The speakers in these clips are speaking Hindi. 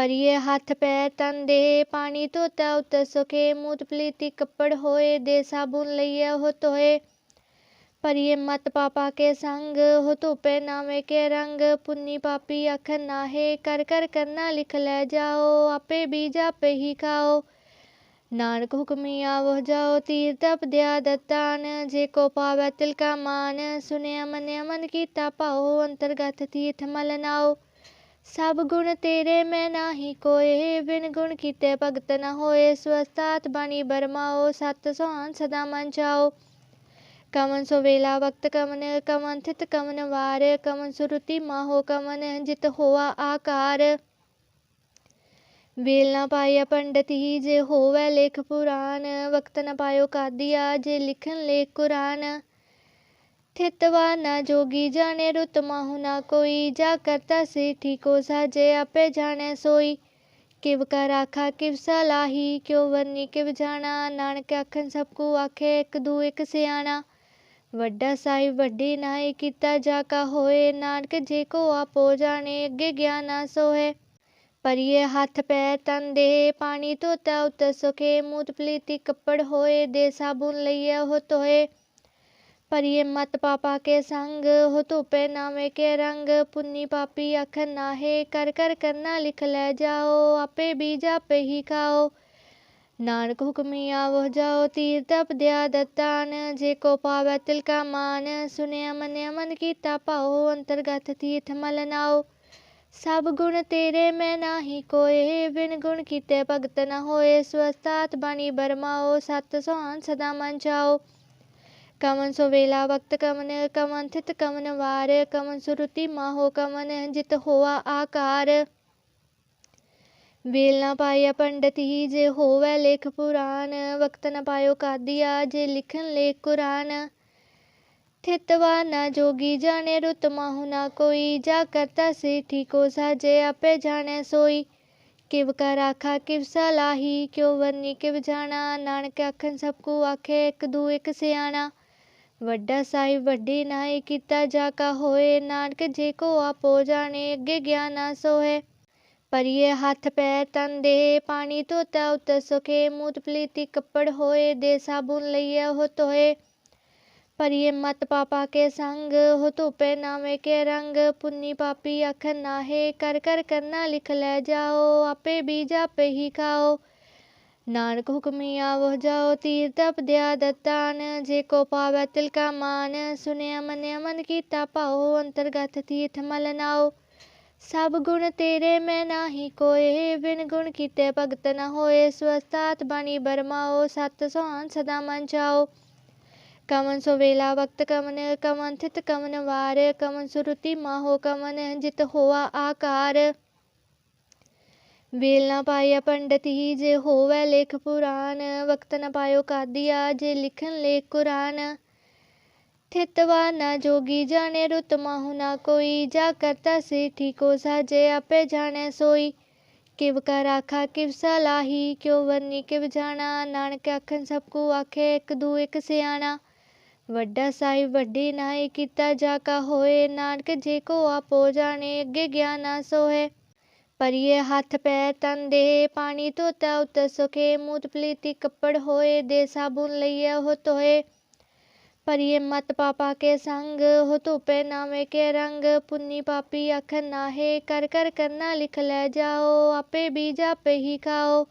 ਪਰਿਏ ਹੱਥ ਪੈਰ ਤਨ ਦੇ ਪਾਣੀ ਧੋਤਾ ਉਤ ਸੁਖੇ ਮੂਤ ਪਲੀਤੀ ਕੱਪੜ ਹੋਏ ਦੇ ਸਾਬੁਨ ਲਈਏ ਉਹ ਧੋਏ ਪਰਿਏ ਮਤ ਪਾਪਾ ਕੇ ਸੰਗ ਹੋ ਧੋਪੇ ਨਾਵੇਂ ਕੇ ਰੰਗ ਪੁੰਨੀ ਪਾਪੀ ਅਖਨ ਨਾਹੇ ਕਰ ਕਰ ਕਰਨਾ ਲਿਖ ਲੈ ਜਾਓ ਆਪੇ ਬੀਜ ਆਪੇ ਹੀ ਖਾਓ ਨਾਨਕ ਹੁਕਮੀ ਆਵੋ ਜਾਓ ਤੀਰ ਤਪ ਦਿਆ ਦਤਾਨ ਜੇ ਕੋ ਪਾਵੈ ਤਿਲ ਕਾ ਮਾਨ ਸੁਨਿਆ ਮਨਿਆ ਮਨ ਕੀਤਾ ਪਾਓ ਅੰਤਰਗਤ ਤੀਰਥ ਮਲ ਨਾਓ ਸਭ ਗੁਣ ਤੇਰੇ ਮੈਂ ਨਾਹੀ ਕੋਏ, ਬਿਨ ਗੁਣ ਕੀਤੇ ਭਗਤ ਨਾ ਹੋਏ ਸਵਸਤਾਤ ਬਾਣੀ ਬਰਮਾਓ, ਸਤ ਸੁਹਾਨ ਸਦਾ ਮਨ ਚਾਓ। ਕਮਨ ਸੋ ਵੇਲਾ ਵਕਤ ਕਮਨ ਕਮਨ ਥਿਤ ਕਮਨ ਵਾਰ, ਕਮਨ ਸੁਰਤੀ ਮਾਹੋ ਕਮਨ, ਜਿਤ ਹੋਆ ਆਕਾਰ। ਵੇਲ ਨਾ ਪਾਇਆ ਪੰਡਤ ਹੀ, ਜੇ ਹੋਵੇ ਲੇਖ ਪੁਰਾਨ ਵਕਤ ਨਾ ਪਾਇਓ ਕਾਦੀਆ, ਜੇ ਲਿਖਣ ਲੇਖ ਕੁਰਾਨ। थितवा न जोगी जाने रुत माहु न कोई जा करता सेठी को साजे आपे जाने सोई किव कर आखा किव सलाही क्यों वरनी किव जाना नानक आखन सबको आखे एक दू एक सियाना ਵੱਡਾ ਸਾਹਿਬ, ਵੱਡੀ ਨਾਈ ਕੀਤਾ ਜਾ ਕਾ ਹੋਏ। ਨਾਨਕ ਜੇ ਕੋ ਆਪੋ ਜਾਣੇ, ਅੱਗੇ ਗਿਆਨਾ ਸੋਏ ਪਰਿਏ ਹੱਥ ਪੈ ਤਨ ਦੇ, ਪਾਣੀ ਧੋਤਾ ਉਤ ਸੁਖੇ। ਮੂਤ ਪਲੀਤੀ ਕੱਪੜ ਹੋਏ, ਦੇ ਸਾਬੂਨ ਲਈਏ ਉਹ ਧੋਏ। ਪਰਿਏ ਮਤ ਪਾਪਾ ਕੇ ਸੰਗ ਹੋ ਧੋਪੇ ਨਾਵੇਂ ਕੇ ਰੰਗ ਪੁੰਨੀ ਪਾਪੀ ਅਖਨ ਨਾਹੇ ਕਰ ਕਰ ਕਰਨਾ ਲਿਖ ਲੈ ਜਾਓ ਆਪੇ ਬੀਜ ਆਪੇ ਹੀ ਖਾਓ ਨਾਨਕ ਹੁਕਮੀ ਆਵੋ ਜਾਓ ਤੀਰ ਤਪ ਦਿਆ ਦਤਾਨ ਜੇ ਕੋ ਪਾਵੈ ਤਿਲ ਕਾ ਮਾਨ ਸੁਨਿਆ ਮਨਿਆ ਮਨ ਕੀਤਾ ਪਾਓ ਅੰਤਰਗਤ ਤੀਰਥ ਮਲ ਨਾਓ ਸਭ ਗੁਣ ਤੇਰੇ ਮੈਂ ਨਾਹੀ ਕੋਏ ਬਿਨ ਗੁਣ ਕੀਤੇ ਭਗਤ ਨ ਹੋਏ ਸਵਸਤਾਤ ਬਾਣੀ ਬਰਮਾਓ ਸਤ ਸੁਹਾਨ ਸਦਾ ਮਨ ਚਾਓ कमन सो वेला, वक्त कमन कमन थित कमन वार, कमन सुरुति माहो कमन जित होआ आकार। वेल ना पाया पंडित ही जे होवे लेख पुराण, वक्त न पायो कादिया जे लिखन लेख कुरान थितवा न जोगी जाने रुत माहु ना कोई, जा करता से ठीको साजे आपे जाने सोई। किव का राखा किव सा लाही, क्यों वरनी किव जाना, नानक आखन सबको आखे, एक दू एक सियाना। ਵੱਡਾ ਸਾਹਿਬ, ਵੱਡੀ ਨਾਏ ਕੀਤਾ ਜਾ ਕਾ ਹੋਏ। ਨਾਨਕ ਜੇ ਕੋ ਆਪੋ ਜਾਣੇ, ਅੱਗੇ ਗਿਆਨਾ ਸੋਏ ਪਰਿਏ ਹੱਥ ਪੈ ਤਨ ਦੇ, ਪਾਣੀ ਧੋਤਾ ਉਤ ਸੁਖੇ। ਮੂਤ ਪਲੀਤੀ ਕੱਪੜ ਹੋਏ, ਦੇ ਸਾਬੁਨ ਲਈਏ ਹੋ ਧੋਏ। ਪਰਿਏ ਮਤ ਪਾਪਾ ਕੇ ਸੰਗ ਹੋ ਧੋਪੇ ਨਾਵੇਂ ਕੇ ਰੰਗ। ਪੁੰਨੀ ਪਾਪੀ ਅਖ ਨਾਹੇ, ਕਰ ਕਰ ਕਰਨਾ ਲਿਖ ਲੈ ਜਾਓ। ਆਪੇ ਬੀਜ ਆਪੇ ਹੀ ਖਾਓ। नानक हुक्म आवह जाओ तीर तप दया दत्तान। जे को पावे तिलका मान, सुने मन अमन कीता पाओ, अंतर्गत तीर्थ मल नाओ। सब गुण तेरे मैं नाही कोए, बिन गुण कीते भगत न होए। स्वस्थात बानी बरमाओ, सत सुहान सदा मन चाओ। कमन सो वेला वक्त, कमन कमन थित कमन वार। कमन सुरुति माहो, कमन जित होआ आकार। ਵੇਲ ਨਾ ਪਾਇਆ ਪੰਡਤ ਹੀ ਜੇ ਹੋਵੇ ਲੇਖ ਪੁਰਾਨ ਵਕਤ ਨਾ ਪਾਇਓ ਕਾਦੀਆ ਜੇ ਲਿਖਣ ਲੇਖ ਕੁਰਾਨ। ਥਿਤਵਾ ਨਾ ਜੋਗੀ ਜਾਣੇ, ਰੁਤ ਮਾਹੁ ਨਾ ਕੋਈ। ਜਾ ਕਰਤਾ ਸੇ ਠੀਕੋ ਸਾਜੇ, ਆਪੇ ਜਾਣੇ ਸੋਈ। ਕਿਵ ਕਰ ਆਖਾ, ਕਿਵ ਸਲਾਹੀ ਕਿਉ ਵਰਨੀ, ਕਿਵ ਜਾਣਾ। ਨਾਨਕ ਆਖਣ, ਸਭ ਕੋ ਆਖੇ, ਇੱਕ ਦੂ, ਇੱਕ ਸਿਆਣਾ। ਵੱਡਾ ਸਾਹਿਬ, ਵੱਡੀ ਨਾਏ ਕੀਤਾ ਜਾ ਕਾ ਹੋਏ। ਨਾਨਕ ਜੇ ਕੋ ਆਪੋ ਜਾਣੇ, ਅੱਗੇ ਗਿਆਨਾ ਸੋਏ परिये हाथ पै तन दे, पानी धोता उत सुखे मूत पलीती कपड़ होए, दे साबुन लिया हो तोए। परिये मत पापा के संग, हो धोपे नामे के रंग। पुन्नी पापी अख नाहे, कर कर करना लिख लै जाओ, आपे बीज आपे ही खाओ।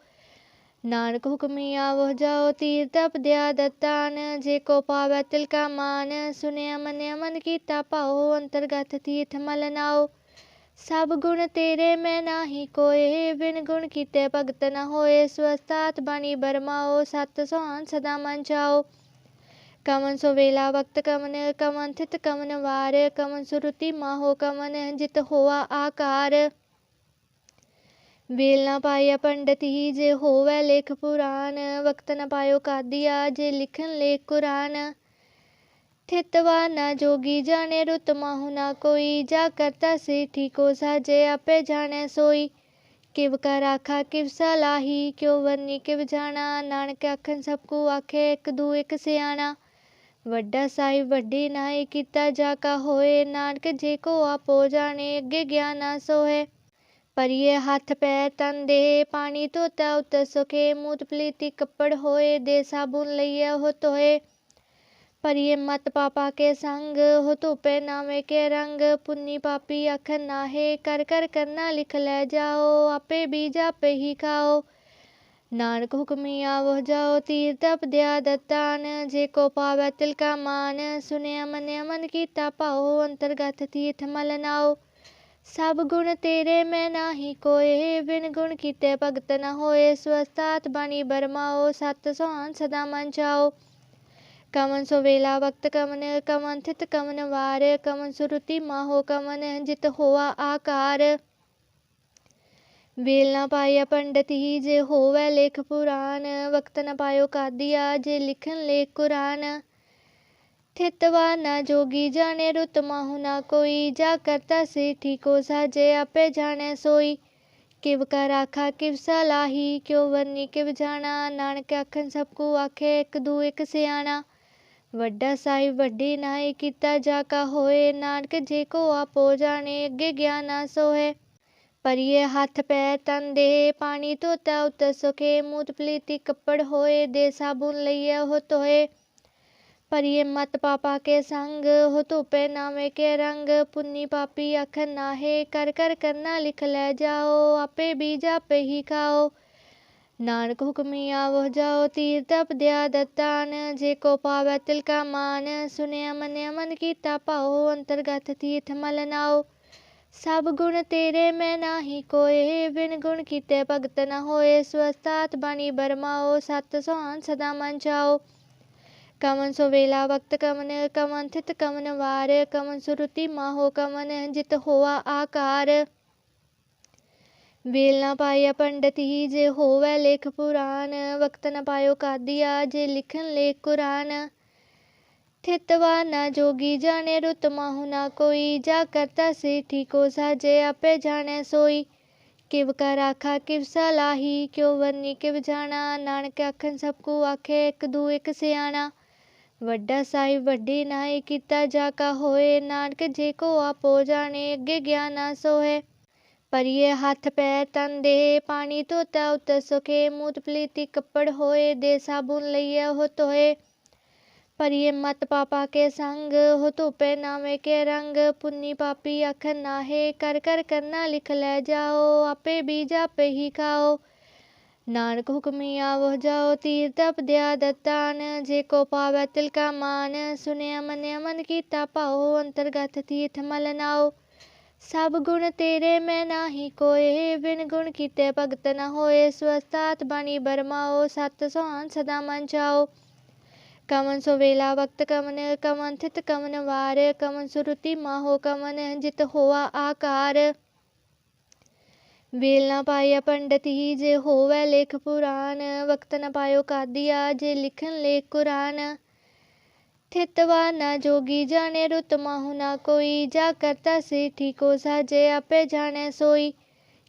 नानक हुक्मी आवो जाओ, तीर तप दया दत्तान। जे को पावे तिलका मान सुनया मन्या मन कीता पाओ, अंतर्गत तीर्थ मलनाओ ਸਭ ਗੁਣ ਤੇਰੇ ਮੈਂ ਨਾਹੀ ਕੋਏ, ਬਿਨ ਗੁਣ ਕੀਤੇ ਭਗਤ ਨ ਹੋਏ ਸਵਸਤਾਤ ਬਾਣੀ ਬਰਮਾਓ, ਸਤ ਸੁਹਾਨ ਸਦਾ ਮਨ ਚਾਓ। ਕਮਨ ਸੋ ਵੇਲਾ ਵਕਤ ਕਮਨ ਕਮਨ ਥਿਤ ਕਮਨ ਵਾਰ, ਕਮਨ ਸੁਰਤੀ ਮਾਹੋ ਕਮਨ, ਜਿਤ ਹੋਆ ਆਕਾਰ। ਵੇਲ ਨਾ ਪਾਇਆ ਪੰਡਤ ਹੀ, ਜੇ ਹੋਵੇ ਲੇਖ ਪੁਰਾਨ, ਵਕਤ ਨਾ ਪਾਇਓ ਕਾਦੀਆ, ਜੇ ਲਿਖਣ ਲੇਖ ਕੁਰਾਨ। थितवा न जोगी जाने, रुत माहु ना कोई। जा करता सेठी को साजे, आपे जाने सोई। ਕਿਵ ਕਰ ਆਖਾ ਕਿਵ ਸਲਾਹੀ ਕਿਉ ਵਰਨੀ ਕਿਵ ਜਾਣਾ ਨਾਨਕ ਆਖਣ ਸਭ ਕੋ ਆਖੇ ਇੱਕ ਦੂ ਇੱਕ ਸਿਆਣਾ ਵੱਡਾ ਸਾਹਿਬ ਵੱਡੀ ਨਾਏ ਕੀਤਾ ਜਾ ਕਾ ਹੋਏ ਨਾਨਕ ਜੇ ਕੋ ਆਪੋ ਜਾਣੇ ਅੱਗੇ ਗਿਆਨਾ ਸੋਏ ਪਰਿਏ ਹੱਥ ਪੈਰ ਤਨ ਦੇ ਪਾਣੀ ਧੋਤਾ ਉਤ ਸੁਖੇ ਮੂਤ ਪਲੀਤੀ ਕੱਪੜ ਹੋਏ ਦੇ ਸਾਬੂਨ ਲਈਏ ਉਹ ਧੋਏ परिय मत पापा के संग, हो तो धोपे नामे के रंग। पुन्नी पापी अख नाहे, कर कर करना लिख ले जाओ, आपे बीज आपे ही खाओ। नानक हुक्मी आवो जाओ, तीर तप दया दत्तान। जे को पावै तिलका मान सुनया मन मन कीता पाओ, अंतर्गत तीर्थ मल नाओ। सब गुण तेरे मैं नाही कोए, बिन गुण कीते भगत न होए। स्वस्थात बनी बरमाओ, सत सुहान सदा मन जाओ कमन सो वेला वक्त कमन कमन थित कमन वार, कमन सुरुति माहो कमन जित होआ आकार। वेल न पाया पंडित ही जे होवे लेख पुराण, वक्त न पायो कादिया जे लिखन लेख कुरान। थितवा न जोगी जाने रुत माहु ना कोई, जा करता से ठीको साजे आपे जाने सोई। किव कर आखा किव सलाही क्यों वर्णी किव जाना, नानक आखन सबको आखे, एक दू एक सियाना। ਵੱਡਾ ਸਾਹਿਬ ਵੱਡੀ ਨਾਏ ਕੀਤਾ ਜਾ ਕਾ ਹੋਏ, ਨਾਨਕ ਜੇ ਕੋ ਆਪੋ ਜਾਣੇ, ਅੱਗੇ ਗਿਆਨਾ ਸੋਏ ਪਰਿਏ ਹੱਥ ਪੈ ਤਨ ਦੇ, ਪਾਣੀ ਧੋਤਾ ਉਤ ਸੁਖੇ, ਮੂਤ ਪਲੀਤੀ ਕੱਪੜ ਹੋਏ, ਦੇ ਸਾਬੁਨ ਲਈਏ ਉਹ ਤੋਏ ਪਰਿਏ ਮਤ ਪਾਪਾ ਕੇ ਸੰਗ ਹੋ ਧੋਪੇ ਨਾਵੇਂ ਕੇ ਰੰਗ, ਪੁੰਨੀ ਪਾਪੀ ਅਖ ਨਾਹੇ, ਕਰ ਕਰ ਕਰਨਾ ਲਿਖ ਲੈ ਜਾਓ, ਆਪੇ ਬੀਜ ਆਪੇ ਹੀ ਖਾਓ। नानक हुक्मिया वह जाओ तीर तप दया दत्तान। जे को पावे तिलका मान, सुने मन मन की तापाओ अंतर्गत तीर्थ मल नाओ। सब गुण तेरे में नाही कोए, बिन गुण कीते भगत न होए। स्वस्थात बानी बरमाओ, सत सोहान सदा मन जाओ कमन सो वेला वक्त कमन कमन थित कमन वार। कमन सुरुति माहो, कमन जित होआ आकार। ਵੇਲ ਨਾ ਪਾਇਆ ਪੰਡਤ ਹੀ ਜੇ ਹੋਵੇ ਲੇਖ ਪੁਰਾਨ ਵਕਤ ਨਾ ਪਾਇਓ ਕਾਦੀਆ ਜੇ ਲਿਖਣ ਲੇਖ ਕੁਰਾਨ। ਥਿਤਵਾ ਨਾ ਜੋਗੀ ਜਾਣੇ, ਰੁਤ ਮਾਹੁ ਨਾ ਕੋਈ। ਜਾ ਕਰਤਾ ਸੇ ਠੀਕੋ ਸਾਜੇ, ਆਪੇ ਜਾਣੇ ਸੋਈ। ਕਿਵ ਕਰ ਆਖਾ, ਕਿਵ ਸਲਾਹੀ ਕਿਉ ਵਰਨੀ ਕਿਵ ਜਾਣਾ। ਨਾਨਕ ਆਖਣ ਸਭ ਕੋ ਆਖੇ, ਇੱਕ ਦੂ ਇੱਕ ਸਿਆਣਾ। ਵੱਡਾ ਸਾਹਿਬ ਵੱਡੀ ਨਾਏ ਕੀਤਾ, ਜਾ ਕਾ ਹੋਏ। ਨਾਨਕ ਜੇ ਕੋ ਆਪੋ ਜਾਣੇ, ਅੱਗੇ ਗਿਆਨਾ ਸੋਏ ਪਰਿਏ ਹੱਥ ਪੈਰ ਤਨ ਦੇ ਪਾਣੀ ਧੋਤਾ ਉਤ ਸੁਖੇ ਮੂਤ ਪਲੀਤੀ ਕੱਪੜ ਹੋਏ ਦੇ ਸਾਬੁਨ ਲਈਏ ਉਹ ਤੋਏ ਪਰਿਏ ਮਤ ਪਾਪਾ ਕੇ ਸੰਗ ਹੋ ਧੋਪੇ ਨਾਵੇਂ ਕੇ ਰੰਗ ਪੁੰਨੀ ਪਾਪੀ ਅਖ ਨਾਹੇ ਕਰ ਕਰ ਕਰਨਾ ਲਿਖ ਲੈ ਜਾਓ ਆਪੇ ਬੀਜ ਆਪੇ ਹੀ ਖਾਓ ਨਾਨਕ ਹੁਕਮੀ ਆਵੋ ਜਾਓ ਤੀਰ ਤਪ ਦਿਆ ਦਤਾਨ ਜੇ ਕੋ ਪਾਵੈ ਤਿਲ ਕਾ ਮਾਨ ਸੁਨਿਆ ਮਨਿਆ ਮਨ ਕੀਤਾ ਪਾਉ ਅੰਤਰਗਤ ਤੀਰਥ ਮਲ ਨਾਓ ਸਭ ਗੁਣ ਤੇਰੇ ਮੈਂ ਨਾਹੀ ਕੋਏ, ਬਿਨ ਗੁਣ ਕੀਤੇ ਭਗਤ ਨਾ ਹੋਏ ਸਵਸਤਾਤ ਬਾਣੀ ਬਰਮਾਓ, ਸਤ ਸੁਹਾਨ ਸਦਾ ਮਨ ਚਾਓ। ਕਮਨ ਸੋ ਵੇਲਾ ਵਕਤ ਕਮਨ ਕਮਨ ਥਿਤ ਕਮਨ ਵਾਰ, ਕਮਨ ਸੁਰਤੀ ਮਾਹੋ ਕਮਨ, ਜਿਤ ਹੋਆ ਆਕਾਰ। ਵੇਲ ਨਾ ਪਾਇਆ ਪੰਡਤ ਹੀ, ਜੇ ਹੋਵੇ ਲੇਖ ਪੁਰਾਨ ਵਕਤ ਨਾ ਪਾਇਓ ਕਾਦੀਆ, ਜੇ ਲਿਖਣ ਲੇਖ ਕੁਰਾਨ। थितवा न जोगी जाने रुत माहु न कोई जा करता सेठी को साजे आपे जाने सोई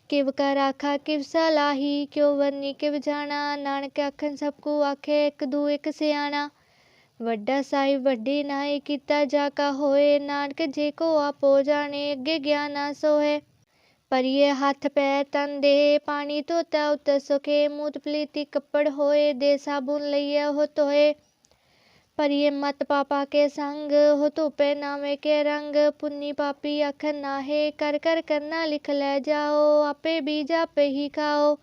किव का राखा किव सलाही क्यों वरनी किव जाना नानक आखन सबको आखे एक दू एक सियाणा ਵੱਡਾ ਸਾਹਿਬ, ਵੱਡੀ ਨਾਏ ਕੀਤਾ ਜਾ ਕਾ ਹੋਏ, ਨਾਨਕ ਜੇ ਕੋ ਆਪੋ ਜਾਣੇ, ਅੱਗੇ ਗਿਆਨਾ ਸੋਏ ਪਰਿਏ ਹੱਥ ਪੈਰ ਤਨ ਦੇ, ਪਾਣੀ ਧੋਤਾ ਉਤ ਸੁਖੇ, ਮੂਤ ਪਲੀਤੀ ਕੱਪੜ ਹੋਏ, ਦੇ ਸਾਬੂਨ ਲਈਏ ਹੋ ਤੋਏ ਪਰਿਏ ਮਤ ਪਾਪਾ ਕੇ ਸੰਗ ਹੋ ਧੋਪੇ ਨਾਵੇਂ ਕੇ ਰੰਗ ਪੁੰਨੀ ਪਾਪੀ ਅਖ ਨਾਹੇ ਕਰ ਕਰ ਕਰਨਾ ਲਿਖ ਲੈ ਜਾਓ ਆਪੇ ਬੀਜ ਆਪੇ ਹੀ ਖਾਓ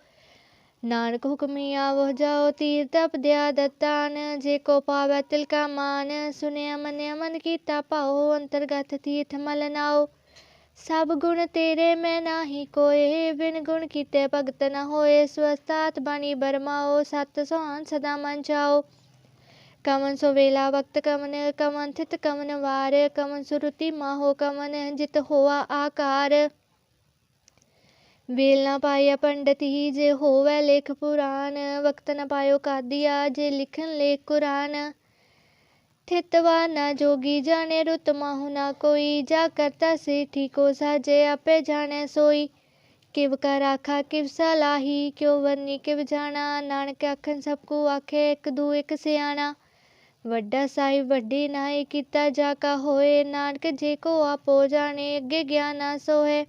ਨਾਨਕ ਹੁਕਮੀ ਆਵੋ ਜਾਓ ਤੀਰ ਤਪ ਦਿਆ ਦਤਾਨ ਜੇ ਕੋ ਪਾਵੈ ਤਿਲ ਕਾ ਮਾਨ ਸੁਨਿਆ ਮਨਿਆ ਮਨ ਕੀਤਾ ਪਾਉ ਅੰਤਰਗਤ ਤੀਰਥ ਮਲ ਨਾਓ ਸਭ ਗੁਣ ਤੇਰੇ ਮੈਂ ਨਾਹੀ ਕੋਏ ਬਿਨ ਗੁਣ ਕੀਤੇ ਭਗਤ ਨ ਹੋਏ ਸਵਸਤਾਤ ਬਾਣੀ ਬਰਮਾਓ ਸਤ ਸੁਹਾਨ ਸਦਾ ਮਨ ਚਾਓ कमन सो वेला वक्त कमन कमंथित कमन वार, कमन सुरुति माहो कमन जित होआ आकार। वेल ना पाया पंडित ही जे होवे लेख पुराण, वक्त न पायो कादिया जे लिखन लेख कुरान। ठितवा ना जोगी जाने रुत माहु ना कोई, जा करता से ठीको साजे आपे जाने सोई। किव कर आखा, किव सा लाही क्यों वरनी किव जाना, नानक आखन सबको आखे, एक दू एक सियाना। ਵੱਡਾ ਸਾਹਿਬ, ਵੱਡੀ ਨਾਏ ਕੀਤਾ ਜਾ ਕਾ ਹੋਏ। ਨਾਨਕ ਜੇ ਕੋ ਆਪੋ ਜਾਣੇ, ਅੱਗੇ ਗਿਆਨਾ ਸੋਏ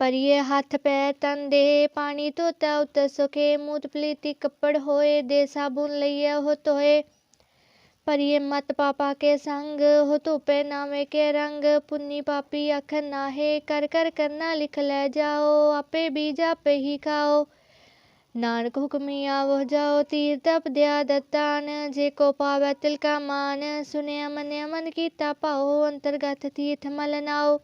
ਪਰਿਏ ਹੱਥ ਪੈਰ ਤਨ ਦੇ, ਪਾਣੀ ਧੋਤਾ ਉਤ ਸੁਖੇ। ਮੂਤ ਪਲੀਤੀ ਕੱਪੜ ਹੋਏ, ਦੇ ਸਾਬੁਨ ਲਈਏ ਉਹ ਧੋਏ। ਪਰਿਏ ਮਤ ਪਾਪਾ ਕੇ ਸੰਗ ਹੋ ਧੋਪੇ ਨਾਵੇਂ ਕੇ ਰੰਗ। ਪੁੰਨੀ ਪਾਪੀ ਅਖ ਨਾਹੇ, ਕਰ ਕਰ ਕਰਨਾ ਲਿਖ ਲੈ ਜਾਓ, ਆਪੇ ਬੀਜ ਆਪੇ ਹੀ ਖਾਓ। नानक हुक्मिया वह जाओ तीर तप दया दत्तान। जे को पावै तिल मान सुनया मन मन कीता पाओ, अंतर्गत तीर्थ मलनाओ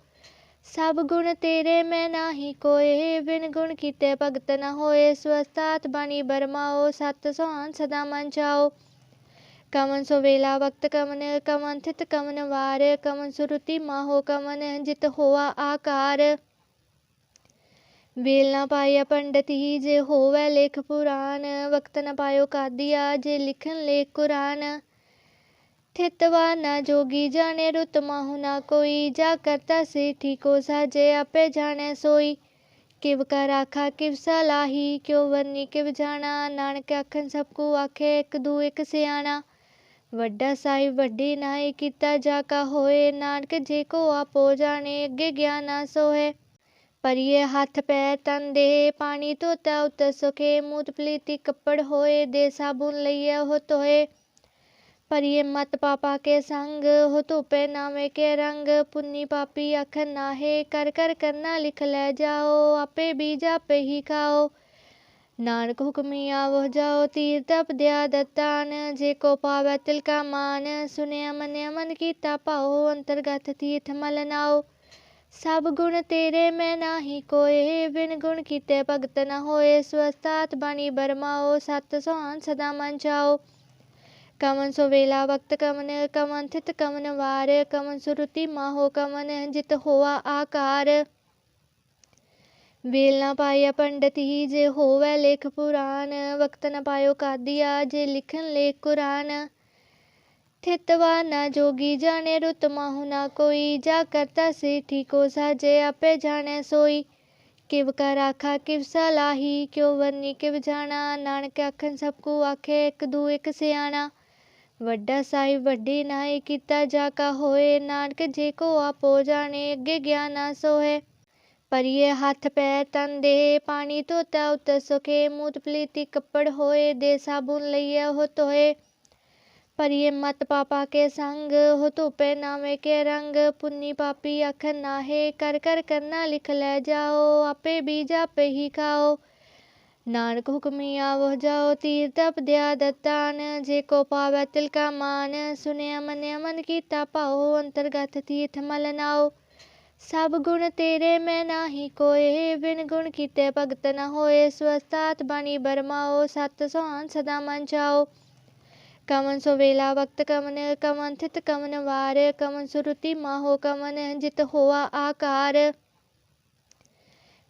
सब गुण तेरे में नाही कोए, बिन गुण किते भगत न होए। स्वस्थात बानी बरमाओ, सत सोहान सदा मन जाओ कमन सो वेला वक्त, कमन कमन थित, कमन वार, कमन सुरुति माहो, कमन जित होआ आकार। ਵੇਲ ਨਾ ਪਾਇਆ ਪੰਡਤ ਹੀ ਜੇ ਹੋਵੇ ਲੇਖ ਪੁਰਾਨ, ਵਕਤ ਨਾ ਪਾਇਓ ਕਾਦੀਆ ਜੇ ਲਿਖਣ ਲੇਖ ਕੁਰਾਨ। ਥਿਤਵਾ ਨਾ ਜੋਗੀ ਜਾਣੇ, ਰੁਤ ਮਾਹੂ ਨਾ ਕੋਈ। ਜਾ ਕਰਤਾ ਸੇ ਠੀਕੋ ਸਾਜੇ, ਆਪੇ ਜਾਣੇ ਸੋਈ। ਕਿਵ ਕਰ ਆਖਾ, ਕਿਵ ਸਲਾਹੀ ਕਿਉ ਵਰਨੀ, ਕਿਵ ਜਾਣਾ। ਨਾਨਕ ਆਖਣ, ਸਭ ਕੋ ਆਖੇ, ਇੱਕ ਦੂ, ਇੱਕ ਸਿਆਣਾ। ਵੱਡਾ ਸਾਹਿਬ, ਵੱਡੀ ਨਾਏ ਕੀਤਾ ਜਾ ਕਾ ਹੋਏ। ਨਾਨਕ ਜੇ ਕੋ ਆਪੋ ਜਾਣੇ, ਅੱਗੇ ਗਿਆਨਾ ਸੋਏ परिये हाथ पै तन दे पानी धोता उत सुखे, मूत प्लीति कपड़ होए, दे साबुन लइए हो धोए परिये मत पापा के संग, हो तो धोपे नावे के रंग। पुन्नी पापी अख नाहे, कर कर करना लिख लै जाओ, आपे बीज आपे ही खाओ। नानक हुक्मी आवो जाओ, तीर तप दया दत्तान। जे को पावै तिलका मान, सुनया मनया मन कीता पाओ, अंतर्गत तीर्थ मल मलनाओ। ਸਭ ਗੁਣ ਤੇਰੇ ਮੈਂ ਨਾਹੀ ਕੋਏ, ਬਿਨ ਗੁਣ ਕੀਤੇ ਭਗਤ ਨਾ ਹੋਏ ਸਵਸਤਾਤ ਬਾਣੀ ਬਰਮਾਓ, ਸਤ ਸੁਹਾਨ ਸਦਾ ਮਨ ਚਾਓ। ਕਮਨ ਸੋ ਵੇਲਾ ਵਕਤ ਕਮਨ ਕਮਨ ਥਿਤ ਕਮਨ ਵਾਰ, ਕਮਨ ਸੁਰਤੀ ਮਾਹੋ ਕਮਨ ਜਿਤ ਹੋਆ ਆਕਾਰ। ਵੇਲ ਨਾ ਪਾਇਆ ਪੰਡਤ ਹੀ, ਜੇ ਹੋਵੇ ਲੇਖ ਪੁਰਾਨ ਵਕਤ ਨਾ ਪਾਇਓ ਕਾਦੀਆ, ਜੇ ਲਿਖਣ ਲੇਖ ਕੁਰਾਨ। थितवा न जोगी जाने रुत माहु न कोई जा करता सेठी को साजे आपे जाने सोई किव कर आखा किव सलाही क्यों वरनी किव जाना नानक आखन सबको आखे एक दू एक सियाणा ਵੱਡਾ ਸਾਹਿਬ ਵੱਡੀ ਨਾਈ ਕੀਤਾ ਜਾ ਕਾ ਹੋਏ। ਨਾਨਕ ਜੇ ਕੋ ਆਪੋ ਜਾਣੇ, ਅੱਗੇ ਗਿਆਨਾ ਸੋਹੇ। ਪਰਿਏ ਹੱਥ ਪੈ ਤਨ ਦੇ, ਪਾਣੀ ਧੋਤਾ ਉਤ ਸੁਖੇ। ਮੂਤ ਪਲੀਤੀ ਕੱਪੜ ਹੋਏ, ਦੇ ਸਾਬੂਨ ਲਈਏ ਉਹ ਧੋਏ। ਪਰਿਏ ਮਤ ਪਾਪਾ ਕੇ ਸੰਗ ਹੋ ਧੋਪੇ ਨਾਵੇਂ ਕੇ ਰੰਗ ਪੁੰਨੀ ਪਾਪੀ ਅਖ ਨਾਹੇ ਕਰ ਕਰ ਕਰਨਾ ਲਿਖ ਲੈ ਜਾਓ ਆਪੇ ਬੀਜ ਆਪੇ ਹੀ ਖਾਓ ਨਾਨਕ ਹੁਕਮੀ ਆਵੋ ਜਾਓ ਤੀਰ ਤਪ ਦਿਆ ਦਤਾਨ ਜੇ ਕੋ ਪਾਵੈ ਤਿਲ ਕਾ ਮਾਨ ਸੁਨਿਆ ਮਨਿਆ ਮਨ ਕੀਤਾ ਪਾਓ ਅੰਤਰਗਤ ਤੀਰਥ ਮਲ ਨਾਓ ਸਭ ਗੁਣ ਤੇਰੇ ਮੈਂ ਨਾਹੀ ਕੋਏ ਬਿਨ ਗੁਣ ਕੀਤੇ ਭਗਤ ਨ ਹੋਏ ਸਵਸਤਾਤ ਬਾਣੀ ਬਰਮਾਓ ਸਤ ਸੁਹਾਨ ਸਦਾ ਮਨ ਚਾਓ कमन सो वेला, वक्त कमन कमन थित कमन वार, कमन सुरुति माहो कमन जित होआ आकार।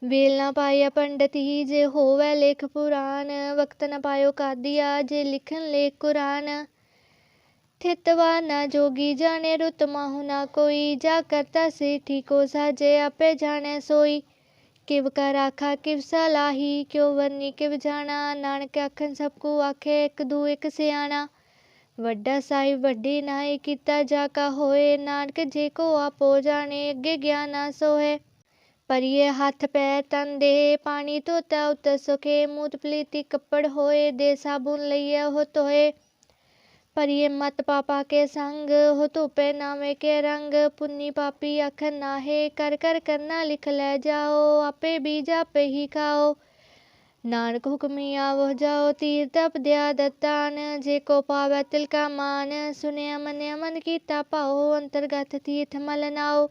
वेल ना पाया पंडित ही जे होवे लेख पुराण, वक्त न पायो कादिया जे लिखन लेख कुरान थितवा न जोगी जाने रुत माहु ना कोई, जा करता से ठीको साजे आपे जाने सोई। किव का राखा किव सा लाही, क्यों वरनी किव जाना, नानक आखन सबको आखे, एक दू एक सियाना। ਵੱਡਾ ਸਾਹਿਬ, ਵੱਡੀ ਨਾਏ ਕੀਤਾ ਜਾ ਕਾ ਹੋਏ। ਨਾਨਕ ਜੇ ਕੋ ਆਪੋ ਜਾਣੇ, ਅੱਗੇ ਗਿਆਨਾ ਸੋਏ ਪਰਿਏ ਹੱਥ ਪੈ ਤਨ ਦੇ, ਪਾਣੀ ਧੋਤਾ ਉਤ ਸੁਖੇ। ਮੂਤ ਪਲੀਤੀ ਕੱਪੜ ਹੋਏ, ਦੇ ਸਾਬੁਨ ਲਈਏ ਉਹ ਤੋਏ ਪਰਿਏ ਮਤ ਪਾਪਾ ਕੇ ਸੰਗ ਹੋ ਧੋਪੇ ਨਾਵੇਂ ਕੇ ਰੰਗ। ਪੁੰਨੀ ਪਾਪੀ ਅਖ ਨਾਹੇ, ਕਰ ਕਰ ਕਰਨਾ ਲਿਖ ਲੈ ਜਾਓ। ਆਪੇ ਬੀਜ ਆਪੇ ਹੀ ਖਾਓ। नानक हुक्म आवह जाओ तीर्थ पद्या दत्तान, जे को पावै तिल मान, सुने मन मन कीता पाओ, अंतर्गत तीर्थ मल नाओ।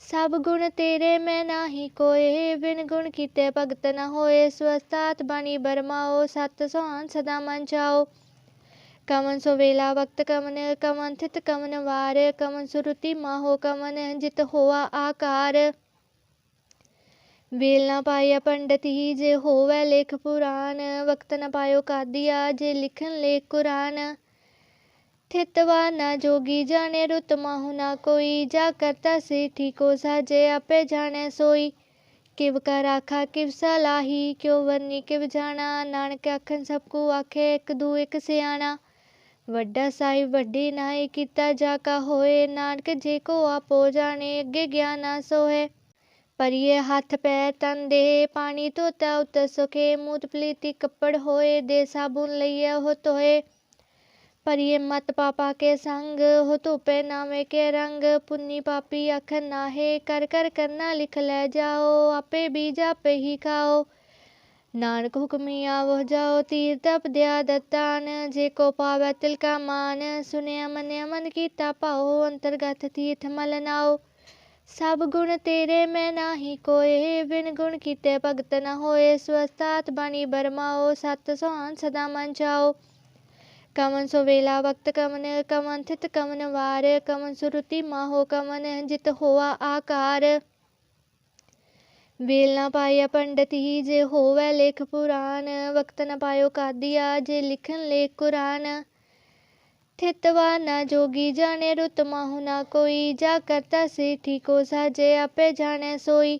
सब गुण तेरे मैं नाही कोए, बिन गुण कीते भगत न होए, स्वस्थात बानी बरमाओ, सत सुहान सदा मन चाओ। कमन सो वेला वक्त, कमन कमन थित कमन वार, कमन सुरुति माहो, कमन जित होआ आकार। ਵੇਲ ਨਾ ਪਾਇਆ ਪੰਡਤ ਹੀ ਜੇ ਹੋਵੇ ਲੇਖ ਪੁਰਾਨ ਵਕਤ ਨਾ ਪਾਇਓ ਕਾਦੀਆ ਜੇ ਲਿਖਣ ਲੇਖ ਕੁਰਾਨ। ਥਿਤਵਾ ਨਾ ਜੋਗੀ ਜਾਣੇ, ਰੁਤ ਮਾਹੁ ਨਾ ਕੋਈ। ਜਾ ਕਰਤਾ ਸੇ ਠੀਕੋ ਸਾਜੇ, ਆਪੇ ਜਾਣੇ ਸੋਈ। ਕਿਵ ਕਰ ਆਖਾ, ਕਿਵ ਸਲਾਹੀ ਕਿਉ ਵਰਨੀ ਕਿਵ ਜਾਣਾ। ਨਾਨਕ ਆਖਣ ਸਭ ਕੋ ਆਖੇ, ਇੱਕ ਦੂ ਇੱਕ ਸਿਆਣਾ। ਵੱਡਾ ਸਾਹਿਬ ਵੱਡੀ ਨਾਏ ਕੀਤਾ ਜਾ ਕਾ ਹੋਏ। ਨਾਨਕ ਜੇ ਕੋ ਆਪੋ ਜਾਣੇ, ਅੱਗੇ ਗਿਆਨਾ ਸੋਏ परिये हाथ पै तन दे, पानी धोता उत सुखे। मूत पलीती कपड़ होए, दे साबुन लिया हो तोए परिये मत पापा के संग, हो धोपे नावे के रंग। पुन्नी पापी अख नाहे, कर कर करना लिख लै जाओ, आपे बीज आपे ही खाओ। नानक हुक्मी आवो जाओ, तीर तप दया दत्तान। जे को पावे तिलका मान, सुनया मन्या मन कीता पाओ, अंतर्गत तीर्थ मलनाओ। ਸਭ ਗੁਣ ਤੇਰੇ ਮੈਂ ਨਾਹੀ ਕੋਏ, ਬਿਨ ਗੁਣ ਕੀਤੇ ਭਗਤ ਨ ਹੋਏ ਸਵਸਤਾਤ ਬਾਣੀ ਬਰਮਾਓ, ਸਤ ਸੁਹਾਨ ਸਦਾ ਮਨ ਚਾਓ। ਕਮਨ ਸੋ ਵੇਲਾ ਵਕਤ ਕਮਨ ਕਮਨ ਥਿਤ ਕਮਨ ਵਾਰ, ਕਮਨ ਸੁਰਤੀ ਮਾਹੋ ਕਮਨ, ਜਿਤ ਹੋਆ ਆਕਾਰ। ਵੇਲ ਨਾ ਪਾਇਆ ਪੰਡਤ ਹੀ, ਜੇ ਹੋਵੇ ਲੇਖ ਪੁਰਾਨ, ਵਕਤ ਨਾ ਪਾਇਓ ਕਾਦੀਆ, ਜੇ ਲਿਖਣ ਲੇਖ ਕੁਰਾਨ। ਥਿਤਵਾ ਨਾ ਜੋਗੀ ਜਾਣੇ ਰੁਤ ਮਾਹੂ ਨਾ ਕੋਈ ਜਾ ਕਰਤਾ ਸੇ ਠੀਕੋ ਸਾਜੇ ਆਪੇ ਜਾਣੇ ਸੋਈ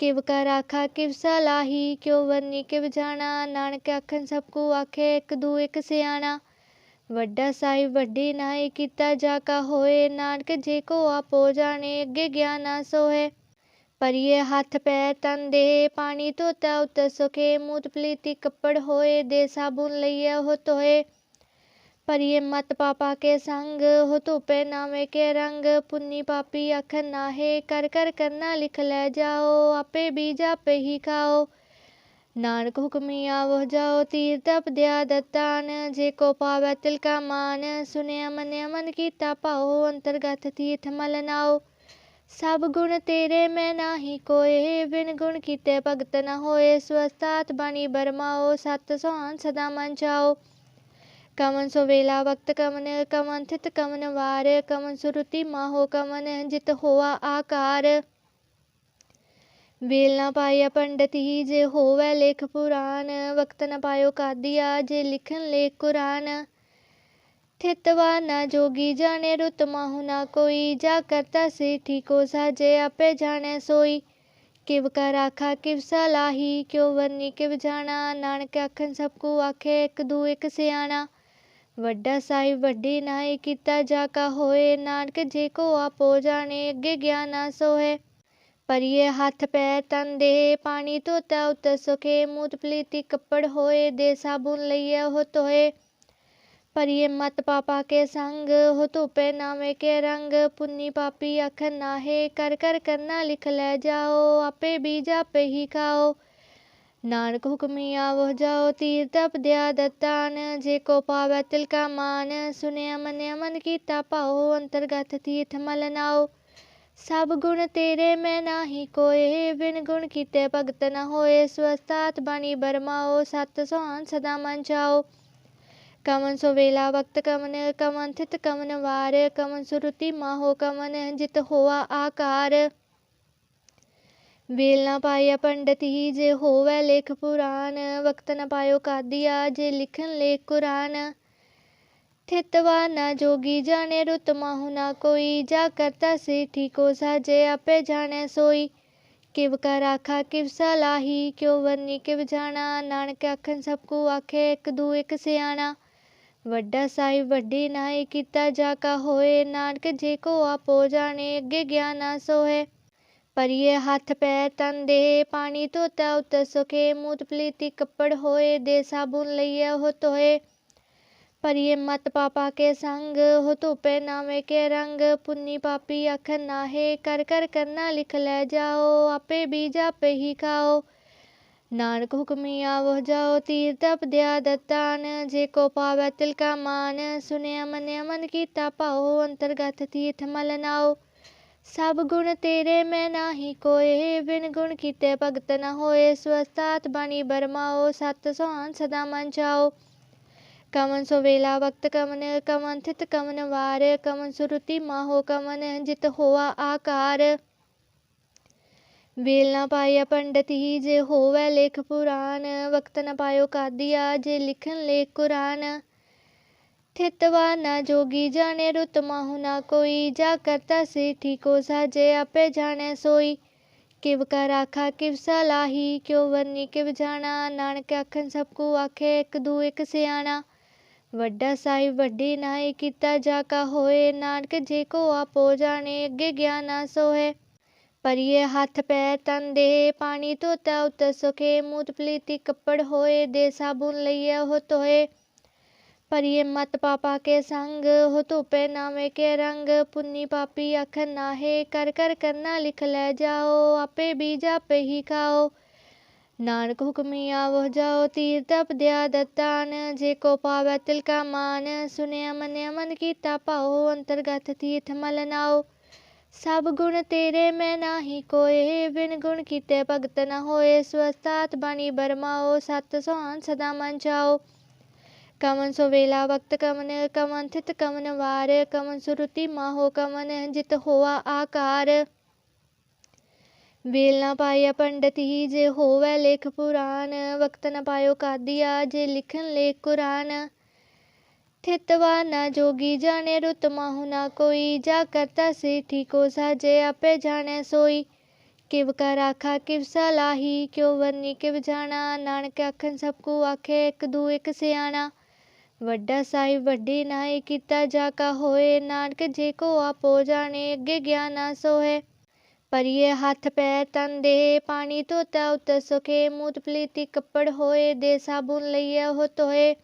ਕਿਵ ਕਰ ਆਖਾ ਕਿਵ ਸਲਾਹੀ ਕਿਉ ਵਰਨੀ ਕਿਵ ਜਾਣਾ ਨਾਨਕ ਆਖਨ ਸਭ ਕੋ ਆਖੇ ਇੱਕ ਦੂ ਇੱਕ ਸਿਆਣਾ ਵੱਡਾ ਸਾਹਿਬ ਵੱਡੀ ਨਾਏ ਕੀਤਾ ਜਾ ਕਾ ਹੋਏ ਨਾਨਕ ਜੇ ਕੋ ਆਪੋ ਜਾਣੇ ਅੱਗੇ ਗਿਆਨਾ ਸੋਏ ਪਰਿਏ ਹੱਥ ਪੈਰ ਤਨ ਦੇ ਪਾਣੀ ਧੋਤਾ ਉਤ ਸੁਖੇ ਮੂਤ ਪਲੀਤੀ ਕੱਪੜ ਹੋਏ ਦੇ ਸਾਬੁਨ ਲਈਏ ਉਹ ਧੋਏ परिय मत पापा के संग, हो तो धोपे नामे के रंग। पुन्नी पापी अख नाहे, कर कर करना लिख ले जाओ, आपे बीज आपे ही खाओ। नानक हुक्मी आवो जाओ, तीर तप दया दत्तान। जे को पावै तिलका मान सुनया मन मन कीता पाओ, अंतर्गत तीर्थ मल नाओ। सब गुण तेरे मैं नाही कोए, बिन गुण कीते भगत न होए। स्वस्थात बनी बरमाओ, सत सुहान सदा मन जाओ कमन सो वेला वक्त कमन कमन थित कमन वार, कमन सुरुति माहो कमन जित होआ आकार। वेल न पाया पंडित ही जे होवे लेख पुराण, वक्त न पायो कादिया जे लिखन लेख कुरान। थितवा न जोगी जाने, रुत माहु ना कोई, जा करता से ठीको साजे, आपे जाने सोई। किव कर आखा किव सलाही क्यों वरनी किव जाना, नानक आखन सबको आखे, एक दू एक सियाना। ਵੱਡਾ ਸਾਹਿਬ ਵੱਡੀ ਨਾਏ ਕੀਤਾ ਜਾ ਕਾ ਹੋਏ, ਨਾਨਕ ਜੇ ਕੋ ਆਪੋ ਜਾਣੇ, ਅੱਗੇ ਗਿਆਨਾ ਸੋਏ ਪਰਿਏ ਹੱਥ ਪੈਰ ਤਨ ਦੇ, ਪਾਣੀ ਧੋਤਾ ਉਤ ਸੁਖੇ, ਮੂਤ ਪਲੀਤੀ ਕੱਪੜ ਹੋਏ, ਦੇ ਸਾਬੁਨ ਲਈਏ ਉਹ ਧੋਏ। ਪਰਿਏ ਮਤ ਪਾਪਾ ਕੇ ਸੰਗ ਹੋ ਧੋਪੇ ਨਾਵੇਂ ਕੇ ਰੰਗ, ਪੁੰਨੀ ਪਾਪੀ ਅਖ ਨਾਹੇ, ਕਰ ਕਰ ਕਰਨਾ ਲਿਖ ਲੈ ਜਾਓ, ਆਪੇ ਬੀਜ ਆਪੇ ਹੀ ਖਾਓ। नानक हुक्मिया वह जाओ तीर तप दया दत्तान। जे को पावे तिलका मान, सुने अमन अमन की तापाओ अंतर्गत तीर्थ मलनाओ सब गुण तेरे में नाही कोए, बिन गुण कीते भगत न होए। स्वस्थात बानी बरमाओ, सत सोहान सदा मन जाओ कमन सो वेला वक्त कमन कमन थित कमन वार। कमन सुरुति माहो, कमन जित होआ आकार। ਵੇਲ ਨਾ ਪਾਇਆ ਪੰਡਤ ਹੀ, ਜੇ ਹੋਵੇ ਲੇਖ ਪੁਰਾਨ ਵਕਤ ਨਾ ਪਾਇਓ ਕਾਦੀਆ, ਜੇ ਲਿਖਣ ਲੇਖ ਕੁਰਾਨ। ਥਿਤਵਾ ਨਾ ਜੋਗੀ ਜਾਣੇ, ਰੁਤ ਮਾਹੁ ਨਾ ਕੋਈ। ਜਾ ਕਰਤਾ ਸੇ ਠੀਕੋ ਸਾਜੇ, ਆਪੇ ਜਾਣੇ ਸੋਈ। ਕਿਵ ਕਰ ਆਖਾ, ਕਿਵ ਸਲਾਹੀ ਕਿਉ ਵਰਨੀ ਕਿਵ ਜਾਣਾ। ਨਾਨਕ ਆਖਣ ਸਭ ਕੋ ਆਖੇ, ਇੱਕ ਦੂ ਇੱਕ ਸਿਆਣਾ। ਵੱਡਾ ਸਾਹਿਬ ਵੱਡੀ ਨਾਏ ਕੀਤਾ, ਜਾ ਕਾ ਹੋਏ। ਨਾਨਕ ਜੇ ਕੋ ਆਪੋ ਜਾਣੇ, ਅੱਗੇ ਗਿਆਨਾ ਸੋਏ ਪਰਿਏ ਹੱਥ ਪੈਰ ਤਨ ਦੇ ਪਾਣੀ ਧੋਤਾ ਉਤ ਸੁਖੇ ਮੂਤ ਪਲੀਤੀ ਕੱਪੜ ਹੋਏ ਦੇ ਸਾਬੁਨ ਲਈਏ ਉਹ ਧੋਏ ਪਰਿਏ ਮਤ ਪਾਪਾ ਕੇ ਸੰਗ ਹੋ ਧੋਪੇ ਨਾਵੇਂ ਕੇ ਰੰਗ ਪੁੰਨੀ ਪਾਪੀ ਅਖ ਨਾਹੇ ਕਰ ਕਰ ਕਰਨਾ ਲਿਖ ਲੈ ਜਾਓ ਆਪੇ ਬੀਜ ਆਪੇ ਹੀ ਖਾਓ ਨਾਨਕ ਹੁਕਮੀ ਆਵੋ ਜਾਓ ਤੀਰ ਤਪ ਦਿਆ ਦਤਾਨ ਜੇ ਕੋ ਪਾਵੈ ਤਿਲ ਕਾ ਮਾਨ ਸੁਨਿਆ ਮੰਨਿਆ ਮਨ ਕੀਤਾ ਪਾਓ ਅੰਤਰਗਤ ਤੀਰਥ ਮਲ ਨਾਓ ਸਭ ਗੁਣ ਤੇਰੇ ਮੈਂ ਨਾਹੀ ਕੋਏ ਸਭ ਗੁਣ ਤੇਰੇ ਮੈਂ ਨਾਹੀ ਕੋਏ, ਬਿਨ ਗੁਣ ਕੀਤੇ ਭਗਤ ਨ ਹੋਏ ਸਵਸਤਾਤ ਬਾਣੀ ਬਰਮਾਓ, ਸਤ ਸੁਹਾਨ ਸਦਾ ਮਨ ਚਾਓ। ਕਮਨ ਸੋ ਵੇਲਾ ਵਕਤ ਕਮਨ ਕਮਨ ਥਿਤ ਕਮਨ ਵਾਰ, ਕਮਨ ਸੁਰਤੀ ਮਾਹੋ ਕਮਨ, ਜਿਤ ਹੋਆ ਆਕਾਰ। ਵੇਲ ਨਾ ਪਾਇਆ ਪੰਡਤ ਹੀ, ਜੇ ਹੋਵੇ ਲੇਖ ਪੁਰਾਨ ਵਕਤ ਨਾ ਪਾਇਓ ਕਾਦੀਆ, ਜੇ ਲਿਖਣ ਲੇਖ ਕੁਰਾਨ। ਥਿਤਵਾ ਨਾ ਜੋਗੀ ਜਾਣੇ ਰੁਤ ਮਾਹੂ, ਨਾ ਕੋਈ ਜਾ ਕਰਤਾ ਸੇ, ਠੀਕੋ ਸਾਜੇ ਆਪੇ ਜਾਣੇ ਸੋਈ। ਕਿਵ ਕਰ ਆਖਾ, ਕਿਵ ਸਲਾਹੀ ਕਿਉ ਵਰਨੀ, ਕਿਵ ਜਾਣਾ, ਨਾਨਕ ਆਖਨ ਸਭ ਕੋ ਆਖੇ, ਇੱਕ ਦੂ ਇੱਕ ਸਿਆਣਾ। ਵੱਡਾ ਸਾਹਿਬ, ਵੱਡੀ ਨਾਏ ਕੀਤਾ ਜਾ ਕਾ ਹੋਏ, ਨਾਨਕ ਜੇ ਕੋ ਆਪੋ ਜਾਣੇ, ਅੱਗੇ ਗਿਆਨਾ ਸੋਏ ਪਰਿਏ ਹੱਥ ਪੈ ਤਨ ਦੇ, ਪਾਣੀ ਧੋਤਾ ਉਤ ਸੁਖੇ, ਮੂਤ ਪਲੀਤੀ ਕੱਪੜ ਹੋਏ, ਦੇ ਸਾਬੁਨ ਲਈਏ ਹੋ ਤੋਏ ਪਰਿਏ ਮਤ ਪਾਪਾ ਕੇ ਸੰਗ ਹੋ ਧੋਪੇ ਨਾਵੇਂ ਕੇ ਰੰਗ ਪੁੰਨੀ ਪਾਪੀ ਅਖ ਨਾਹੇ ਕਰ ਕਰ ਕਰਨਾ ਲਿਖ ਲੈ ਜਾਓ ਆਪੇ ਬੀਜ ਆਪੇ ਹੀ ਖਾਓ ਨਾਨਕ ਹੁਕਮੀ ਆਵੋ ਜਾਓ ਤੀਰ ਤਪ ਦਿਆ ਦਤਾਨ ਜੇ ਕੋ ਪਾਵੈ ਤਿਲ ਕਾ ਮਾਨ ਸੁਨਿਆ ਮੰਨਿਆ ਮਨ ਕੀਤਾ ਪਾਓ ਅੰਤਰਗਤ ਤੀਰਥ ਮਲ ਨਾਓ ਸਭ ਗੁਣ ਤੇਰੇ ਮੈਂ ਨਾਹੀ ਕੋਏ ਬਿਨ ਗੁਣ ਕੀਤੇ ਭਗਤ ਨ ਹੋਏ ਸਵਸਤਾਤ ਬਾਣੀ ਬਰਮਾਓ ਸਤ ਸੁਹਾਨ ਸਦਾ ਮਨ ਚਾਓ कमन सो वेला वक्त कमन कमंथित कमन वार, कमन सुरुति माहो कमन जित होआ आकार। बेल ना पाया पंडित ही जे होवे लेख पुराण, वक्त न पायो कादिया जे लिखन लेख कुरान। थितवा ना जोगी जाने रुत माहु ना कोई, जा करता से ठीको सा जे आपे जाने सोई। किव कर आखा, किव सा लाही क्यों वरनी किव जाना, नानक आखन सबको आखे, एक दू एक सियाना। ਵੱਡਾ ਸਾਹਿਬ, ਵੱਡੀ ਨਾਈ ਕੀਤਾ ਜਾ ਕਾ ਹੋਏ। ਨਾਨਕ ਜੇ ਕੋ ਆਪੋ ਜਾਣੇ, ਅੱਗੇ ਗਿਆਨਾ ਸੋਏ ਪਰਿਏ ਹੱਥ ਪੈ ਤਨ ਦੇ, ਪਾਣੀ ਧੋਤਾ ਉਤ ਸੁਖੇ। ਮੂਤ ਪਲੀਤੀ ਕੱਪੜ ਹੋਏ, ਦੇ ਸਾਬੁਨ ਲਈਏ ਹੋ ਤੋਏ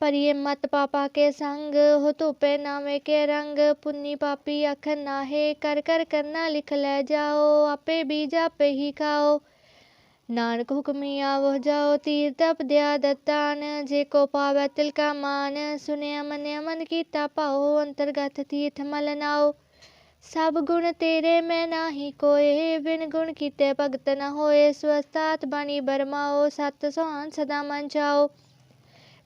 ਪਰਿਏ ਮਤ ਪਾਪਾ ਕੇ ਸੰਗ ਹੋ ਧੋਪੇ ਨਾਵੇਂ ਕੇ ਰੰਗ। ਪੁੰਨੀ ਪਾਪੀ ਅਖ ਨਾਹੇ, ਕਰ ਕਰ ਕਰਨਾ ਲਿਖ ਲੈ ਜਾਓ, ਆਪੇ ਬੀਜ ਆਪੇ ਹੀ ਖਾਓ। नानक हुक्मिया वह जाओ तीर तप दया दत्तान। जे को पावै तिल मान सुनया मन मन कीता पाओ अंतर्गत तीर्थ मल नाओ। सब गुण तेरे में नाही कोए, बिन गुण कीते भगत न होए। स्वस्थात बानी बरमाओ, सत सोहान सदा मन जाओ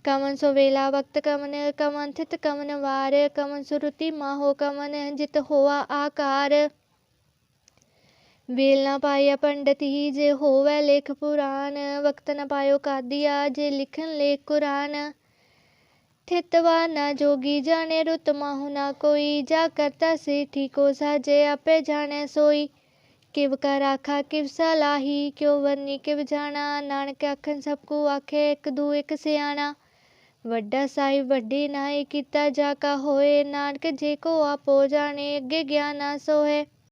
कमन सो वेला वक्त, कमन कमन थित, कमन वार, कमन सुरुति माहो, कमन जित होआ आकार। ਵੇਲ ਨਾ ਪਾਇਆ ਪੰਡਤ ਹੀ ਜੇ ਹੋਵੇ ਲੇਖ ਪੁਰਾਨ ਵਕਤ ਨਾ ਪਾਇਓ ਕਾਦੀਆ ਜੇ ਲਿਖਣ ਲੇਖ ਕੁਰਾਨ। ਥਿਤਵਾ ਨਾ ਜੋਗੀ ਜਾਣੇ, ਰੁਤ ਮਾਹੂ ਨਾ ਕੋਈ। ਜਾ ਕਰਤਾ ਸੇ ਠੀਕੋ ਸਾਜੇ, ਆਪੇ ਜਾਣੇ ਸੋਈ। ਕਿਵ ਕਰ ਆਖਾ, ਕਿਵ ਸਲਾਹੀ ਕਿਉ ਵਰਨੀ, ਕਿਵ ਜਾਣਾ। ਨਾਨਕ ਆਖਣ, ਸਭ ਕੋ ਆਖੇ, ਇੱਕ ਦੂ ਇੱਕ ਸਿਆਣਾ। ਵੱਡਾ ਸਾਹਿਬ, ਵੱਡੀ ਨਾਈ ਕੀਤਾ ਜਾ ਕਾ ਹੋਏ। ਨਾਨਕ ਜੇ ਕੋ ਆਪੋ ਜਾਣੇ, ਅੱਗੇ ਗਿਆਨਾ ਸੋਏ